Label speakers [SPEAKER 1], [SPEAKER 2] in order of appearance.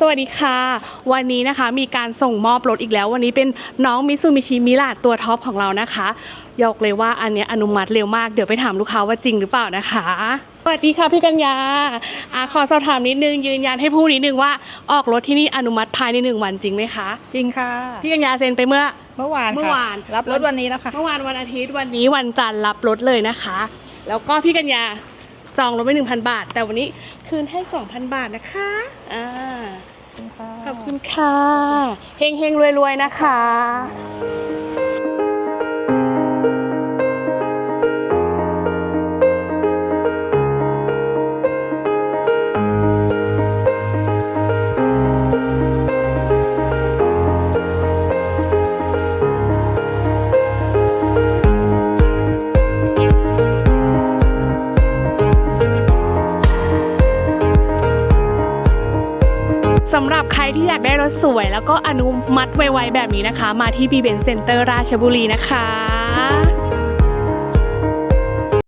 [SPEAKER 1] สวัสดีค่ะ วันนี้นะคะมีการส่งมอบรถอีกแล้ว วันนี้เป็นน้องมิซูมิชิมิลาตัวท็อปของเรานะคะยกเลยว่าอันเนี้ยอนุมัติเร็วมากเดี๋ยวไปถามลูกค้าว่าจริงหรือเปล่านะคะ สวัสดีค่ะพี่กัญญาอ่าขอสอบถามนิดนึงยืนยันให้ผู้นิดนึงว่าออกรถที่นี่อนุมัติภายในหนึ่งวันจริงไหมคะ
[SPEAKER 2] จริงค่ะ
[SPEAKER 1] พี่กัญญาเซ็นไปเมื่อ
[SPEAKER 2] เมื่อวาน
[SPEAKER 1] เมื่
[SPEAKER 2] ค่ะ
[SPEAKER 1] อวาน
[SPEAKER 2] รับรถวันนี้แล้วค่ะ
[SPEAKER 1] เมื่อวานวันอาทิตย์วันนี้วันจันทร์รับรถเลยนะคะ แล้วก็พี่กัญญา จองรถไป1,000บาท แต่วันนี้คืนให้2,000บาทนะคะอ่าขอบคุณค่ะเฮงเฮงรวยรวยๆนะคะ สำหรับใครที่อยากได้รถสวย แล้วก็อนุมัติไวๆแบบนี้นะคะ มาที่บีเบนเซ็นเตอร์ราชบุรีนะคะ